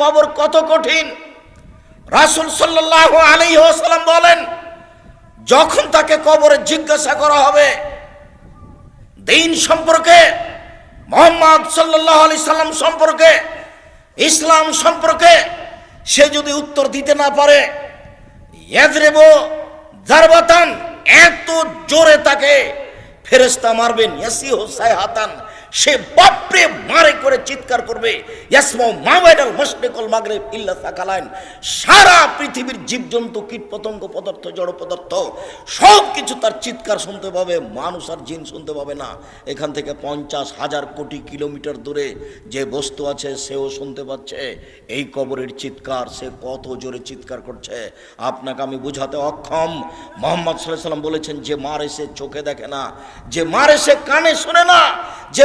কবর কত কঠিন? রাসুল সাল্লাহ আলী ওসালাম বলেন, যখন তাকে কবরে জিজ্ঞাসা করা হবে, দিন সম্পর্কে, মোহাম্মদ সাল্লাহ আলি সাল্লাম সম্পর্কে, ইসলাম সম্পর্কে, সে যদি উত্তর দিতে না পারে, ইয়াজরেব জারবাতান, এত জোরে তাকে ফেরেস্তা মারবেন হোসাই হাতান সে বাপরে মারে করে চিৎকার করবে। সারা পৃথিবীর জীবজন্তু, কীটপতঙ্গ পদার্থ, জড় পদার্থ সব কিছু তার চিৎকার শুনতে পাবে, মানুষ আর জিন শুনতে পাবে না। এখান থেকে পঞ্চাশ হাজার কোটি কিলোমিটার দূরে যে বস্তু আছে, সেও শুনতে পাচ্ছে। এই কবরের চিৎকার, সে কত জোরে চিৎকার করছে। আপনাকে আমি বুঝাতে অক্ষম। মোহাম্মদ সাল্লাহ সাল্লাম বলেছেন, যে মারে সে চোখে দেখে না, যে মারে সে কানে শুনে না, যে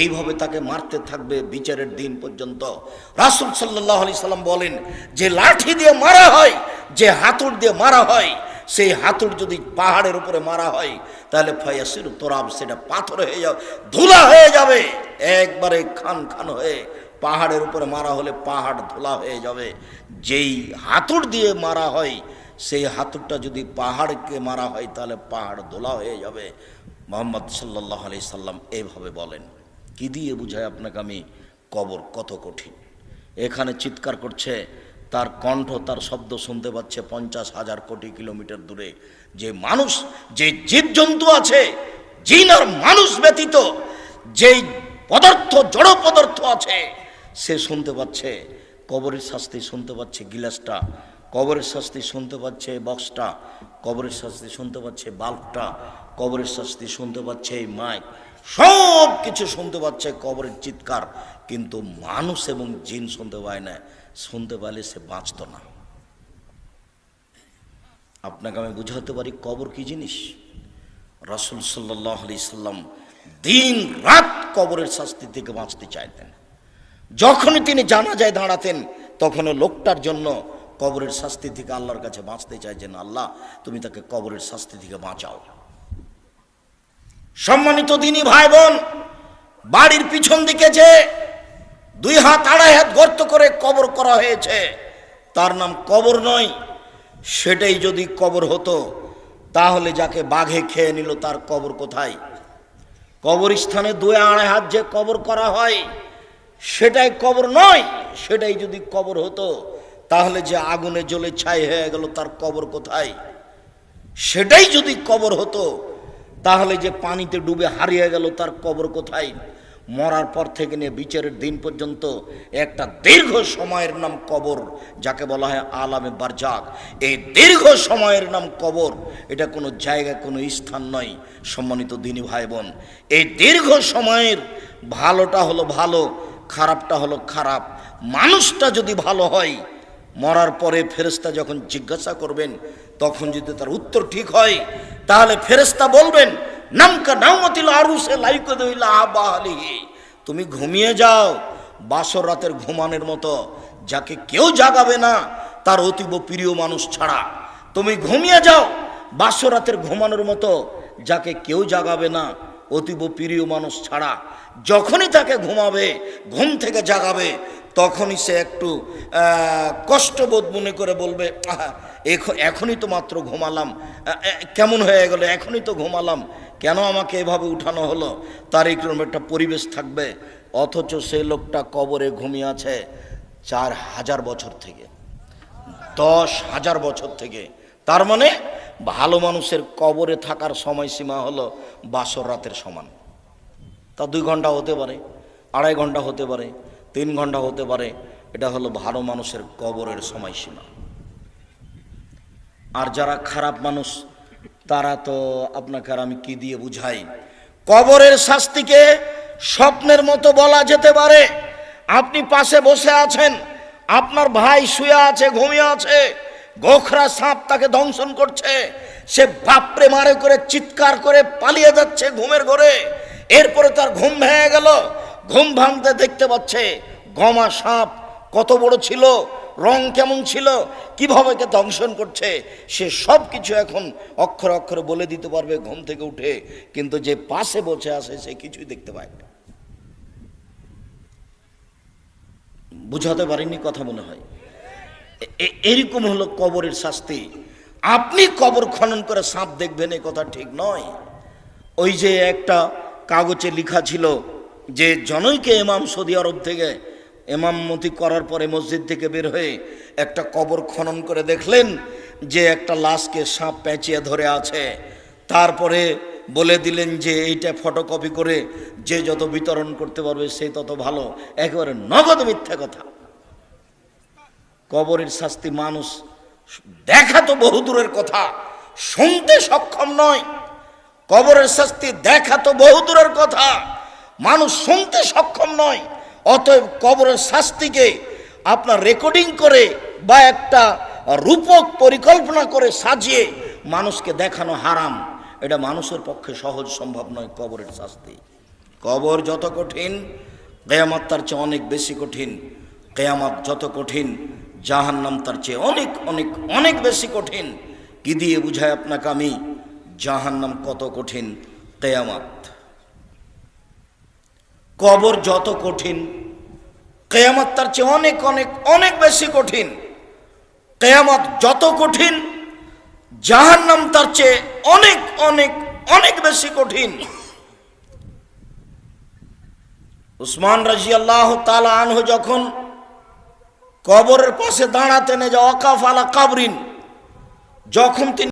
এইভাবে তাকে মারতে থাকবে বিচারের দিন পর্যন্ত। রাসুল সাল্লাহ আলি সাল্লাম বলেন, যে লাঠি দিয়ে মারা হয়, যে হাতুড় দিয়ে মারা হয়, সেই হাতুড় যদি পাহাড়ের উপরে মারা হয়, তাহলে ফয়াসির তোরাব সেটা পাথর হয়ে যাবে, ধুলা হয়ে যাবে। একবারে খান খান হয়ে পাহাড়ের উপরে মারা হলে পাহাড় ধুলা হয়ে যাবে। যেই হাতুড় দিয়ে মারা হয়, সেই হাতুড়টা যদি পাহাড়কে মারা হয়, তাহলে পাহাড় ধোলা হয়ে যাবে। মোহাম্মদ সাল্লাহ আলি সাল্লাম এইভাবে বলেন। কি দিয়ে বুঝায় আপনাকে আমি কবর? কত কঠিন। এখানে চিৎকার করছে, তার কণ্ঠ, তার শব্দ শুনতে পাচ্ছে পঞ্চাশ হাজার কোটি কিলোমিটার দূরে। যে মানুষ, যে জীবজন্তু আছে, জিন আর মানুষ ব্যতীত, যেই পদার্থ, জড় পদার্থ আছে, সে শুনতে পাচ্ছে, কবরের শাস্তি শুনতে পাচ্ছে গিলাসটা, কবরের শাস্তি শুনতে পাচ্ছে বক্সটা, কবরের শাস্তি শুনতে পাচ্ছে বাল্বটা, কবরের শাস্তি শুনতে পাচ্ছে এই মাইক। সব কিছু শুনতে পাচ্ছে, কবরের চিৎকার। কিন্তু মানুষ এবং জিন শুনতে পায় না, শুনতে পারলে সে বাঁচত না। আপনাকে আমি বুঝাতে পারি কবর কি জিনিস? রসুল সাল্লাহ আলি সাল্লাম দিন রাত কবরের শাস্তি থেকে বাঁচতে চাইতেন। যখনই তিনি জানা যায় দাঁড়াতেন, তখনও লোকটার জন্য কবরের শাস্তি থেকে আল্লাহর কাছে বাঁচতে চাইছেন, আল্লাহ, তুমি তাকে কবরের শাস্তি থেকে বাঁচাও। সম্মানিত দিনী ভাই বোন, বাড়ির পিছন দিকে যে দুই হাত আড়াই হাত গর্ত করে কবর করা হয়েছে, তার নাম কবর নয়, সেটাই যদি কবর হতো, তাহলে যাকে বাঘে খেয়ে নিল তার কবর কোথায়? কবরস্থানে দুই আড়াই হাত যে কবর করা হয়, সেটাই কবর নয়, সেটাই যদি কবর হতো, তাহলে যে আগুনে জ্বলে ছাই হয়ে গেল তার কবর কোথায়? সেটাই যদি কবর হতো তাহলে যে পানিতে ডুবে হারিয়ে গেল তার কবর কোথায়? মরার পর থেকে নিয়ে বিচারের দিন পর্যন্ত একটা দীর্ঘ সময়ের নাম কবর, যাকে বলা হয় আলামে বারজাক। এই দীর্ঘ সময়ের নাম কবর, এটা কোনো জায়গা কোনো স্থান নয়, সম্মানিত দিনী ভাই বোন এই দীর্ঘ সময়ের ভালোটা হলো ভালো, খারাপটা হলো খারাপ। মানুষটা যদি ভালো হয় মরার পরে ফেরেস্তা যখন জিজ্ঞাসা করবেন, তখন যদি তার উত্তর ঠিক হয়, তাহলে ফেরেস্তা বলবেন, নামকা নামতিল আরুসে লাইকে দইলা আবাহালিহি তুমি ঘুমিয়ে যাও, বাসর রাতের ঘুমানোর মতো, যাকে কেউ জাগাবে না, তার অতীব প্রিয় মানুষ ছাড়া। তুমি ঘুমিয়ে যাও, বাসর রাতের ঘুমানোর মতো, যাকে কেউ জাগাবে না, অতীব প্রিয় মানুষ ছাড়া। যখনই তাকে ঘুমাবে, ঘুম থেকে জাগাবে তখনই সে একটু কষ্টবোধ মনে করে বলবে এখনই তো মাত্র ঘুমালাম। কেমন হয়ে গেল? এখনই তো ঘুমালাম। কেন আমাকে এভাবে উঠানো হলো? তার একরকম একটা পরিবেশ থাকবে। অথচ সে লোকটা কবরে ঘুমিয়ে আছে চার হাজার বছর থেকে। দশ হাজার বছর থেকে। তার মানে ভালো মানুষের কবরে থাকার সময়সীমা হলো বাসর রাতের সমান। তা দুই ঘণ্টা হতে পারে, আড়াই ঘণ্টা হতে পারে তিন ঘণ্টা হতে পারে, এটা হলো ভালো মানুষের কবরের সময়সীমা। আর যারা খারাপ মানুষ, তারা তো আপনাকে আর আমি কি দিয়ে বুঝাই? কবরের শাস্তিকে স্বপ্নের মতো বলা যেতে পারে। আপনি পাশে বসে আছেন, আপনার ভাই শুয়ে আছে, ঘুমিয়ে আছে, গোখরা সাপ তাকে দংশন করছে, সে বাপরে মারে করে, চিৎকার করে পালিয়ে যাচ্ছে ঘুমের ঘরে। এরপরে তার ঘুম ভেঙে গেল ঘুম ভাঙতে দেখতে পাচ্ছে, গমা সাপ কত বড় ছিল, রং কেমন ছিল, কীভাবে কে দংশন করছে, সে সব কিছু এখন অক্ষর অক্ষরে বলে দিতে পারবে ঘুম থেকে উঠে, কিন্তু যে পাশে বসে আসে সে কিছুই দেখতে পায় না। বুঝাতে পারিনি কথা মনে হয়। এ- এ- এরকম হলো কবরের শাস্তি। আপনি কবর খনন করে সাপ দেখবেন এই কথা ঠিক নয়। ওই যে একটা কাগজে লেখা ছিল যে জনৈকে এমাম সৌদি আরব থেকে ইমামতি করার পরে মসজিদ থেকে বের হয়ে একটা কবর খনন করে দেখলেন যে একটা লাশকে সাপ পেঁচিয়ে ধরে আছে। তারপরে বলে দিলেন যে এইটা ফটোকপি করে যে যত বিতরণ করতে পারবে সে তত ভালো। একেবারে নগদ মিথ্যা কথা। কবরের শাস্তি মানুষ দেখা তো বহু দূরের কথা, শুনতে সক্ষম নয়। কবরের শাস্তি দেখা তো বহু দূরের কথা। মানুষ শুনতে সক্ষম নয়, অতএব কবরের শাস্তিকে আপনার রেকর্ডিং করে বা একটা রূপক পরিকল্পনা করে সাজিয়ে মানুষকে দেখানো হারাম। এটা মানুষের পক্ষে সহজ সম্ভব নয় কবরের শাস্তি। কবর যত কঠিন, কেয়ামাত তার চেয়ে অনেক বেশি কঠিন। কেয়ামাত যত কঠিন, জাহান্নাম তার চেয়ে অনেক অনেক অনেক বেশি কঠিন। কি দিয়ে বুঝায় আপনাকে আমি? জাহান্নাম কত কঠিন, কেয়ামাত। কবর যত কঠিন, কেয়ামাত তার চেয়ে অনেক অনেক অনেক বেশি কঠিন। কেয়ামত যত কঠিন, জাহান্নাম তার চেয়ে অনেক অনেক অনেক বেশি কঠিন। উসমান রাজি আল্লাহ তালা আনহু যখন কবরের পাশে দাঁড়াতেন যে অকাফ আলা কাবরিন, যখন তিনি